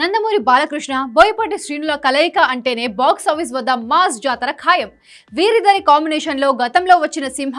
నందమూరి బాలకృష్ణ బోయపాటి శ్రీనుల కలయిక అంటేనే box office వద్ద మాస్ జాతర ఖాయం. వీరిద్దరి కాంబినేషన్లో గతంలో వచ్చిన సింహ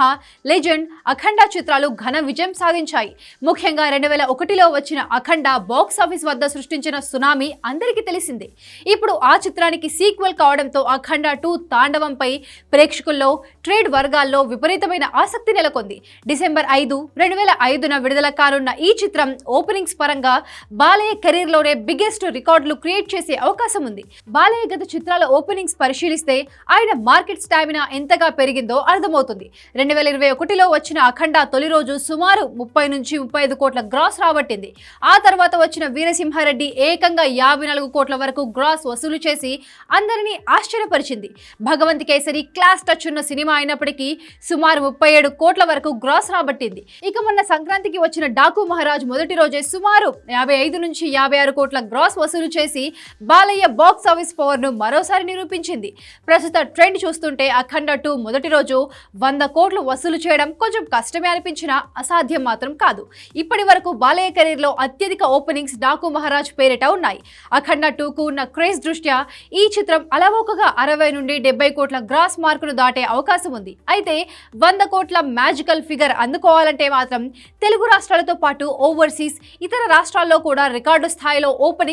లెజెండ్ అఖండ చిత్రాలు ఘన విజయం సాధించాయి. ముఖ్యంగా రెండు వేల ఒకటిలో వచ్చిన అఖండ బాక్స్ ఆఫీస్ వద్ద సృష్టించిన సునామీ అందరికీ తెలిసిందే. ఇప్పుడు ఆ చిత్రానికి సీక్వెల్ కావడంతో అఖండ టూ తాండవంపై ప్రేక్షకుల్లో ట్రేడ్ వర్గాల్లో విపరీతమైన ఆసక్తి నెలకొంది. డిసెంబర్ ఐదు రెండు వేల ఐదున విడుదల కానున్న ఈ చిత్రం ఓపెనింగ్స్ పరంగా బాలయ్య కెరీర్లోనే బిగ్గెస్ట్ రికార్డులు క్రియేట్ చేసే అవకాశం ఉంది. బాలయ్య గత చిత్రాల ఓపెనింగ్స్ పరిశీలిస్తే ఆయన మార్కెట్ స్టామినా ఎంతగా పెరిగిందో అర్థమవుతుంది. రెండు వేల ఇరవై ఒకటిలో వచ్చిన అఖండ తొలి రోజు సుమారు ముప్పై నుంచి ముప్పై ఐదు కోట్ల గ్రాస్ రాబట్టింది. ఆ తర్వాత వచ్చిన వీరసింహారెడ్డి ఏకంగా యాభై నాలుగు కోట్ల వరకు గ్రాస్ వసూలు చేసి అందరినీ ఆశ్చర్యపరిచింది. భగవంత్ కేసరి క్లాస్ టచ్ ఉన్న సినిమా అయినప్పటికీ సుమారు ముప్పై ఏడు కోట్ల వరకు గ్రాస్ రాబట్టింది. ఇక మొన్న సంక్రాంతికి వచ్చిన డాకు మహారాజ్ మొదటి రోజే సుమారు యాభై ఐదు నుంచి యాభై ఆరు కోట్ల గ్రాస్ వసూలు చేసి బాలయ్య బాక్స్ ఆఫీస్ పవర్ను మరోసారి నిరూపించింది. ప్రస్తుత ట్రెండ్ చూస్తుంటే అఖండ టూ మొదటి రోజు వంద కోట్లు వసూలు చేయడం కొంచెం కష్టమే అనిపించినా అసాధ్యం మాత్రం కాదు. ఇప్పటి వరకు బాలయ్య కెరీర్లో అత్యధిక ఓపెనింగ్స్ డాకు మహారాజ్ పేరిట ఉన్నాయి. అఖండ టూకు ఉన్న క్రేజ్ దృష్ట్యా ఈ చిత్రం అలవోకగా అరవై నుండి డెబ్బై కోట్ల గ్రాస్ మార్కును దాటే అవకాశం ఉంది. అయితే వంద కోట్ల మ్యాజికల్ ఫిగర్ అందుకోవాలంటే మాత్రం తెలుగు రాష్ట్రాలతో పాటు ఓవర్సీస్ ఇతర రాష్ట్రాల్లో కూడా రికార్డు స్థాయిలో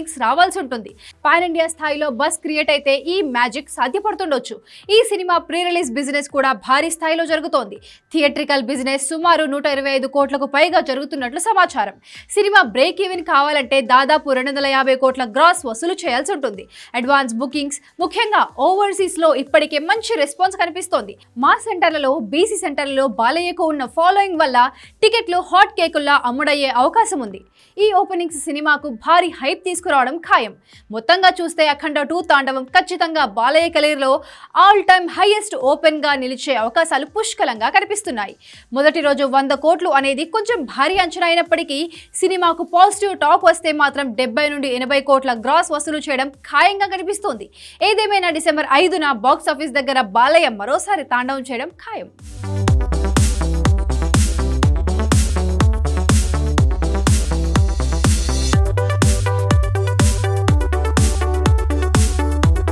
మ్యాజిక్స్ రావాల్సి ఉంటుంది. పాన్ ఇండియా స్థాయిలో బస్ క్రియేట్ అయితే ఈ మ్యాజిక్ సాధ్యపడుతుండొచ్చు. ఈ సినిమా ప్రీ రిలీజ్ బిజినెస్ కూడా భారీ స్థాయిలో జరుగుతోంది. థియేట్రికల్ బిజినెస్ సుమారు నూట ఇరవై ఐదు కోట్లకు పైగా జరుగుతున్నట్లు సమాచారం. సినిమా బ్రేక్ ఈవెన్ కావాలంటే దాదాపు రెండు వందల యాభై కోట్ల గ్రాస్ వసూలు చేయాల్సి ఉంటుంది. అడ్వాన్స్ బుకింగ్స్ ముఖ్యంగా ఓవర్సీస్లో ఇప్పటికే మంచి రెస్పాన్స్ కనిపిస్తోంది. మా సెంటర్లలో బీసీ సెంటర్లలో బాలయ్యకు ఉన్న ఫాలోయింగ్ వల్ల టికెట్లు హాట్ కేకుల్లా అమ్ముడయ్యే అవకాశం ఉంది. ఈ ఓపెనింగ్స్ సినిమాకు భారీ హైప్ తీసుకురావడం ఖాయం. మొత్తంగా చూస్తే అఖండ టూ తాండవం ఖచ్చితంగా బాలయ్య కెరీర్లో ఆల్ టైమ్ హైయెస్ట్ ఓపెన్గా నిలిచే అవకాశాలు పుష్కలంగా కనిపిస్తున్నాయి. మొదటి రోజు వంద కోట్లు అనేది కొంచెం భారీ అంచనా అయినప్పటికీ సినిమాకు పాజిటివ్ టాక్ వస్తే మాత్రం డెబ్బై నుండి ఎనభై కోట్ల గ్రాస్ వసూలు చేయడం ఖాయంగా కనిపిస్తోంది. ఏదేమైనా డిసెంబర్ ఐదున బాక్స్ ఆఫీస్ దగ్గర బాలయ్య మరోసారి తాండవం చేయడం ఖాయం.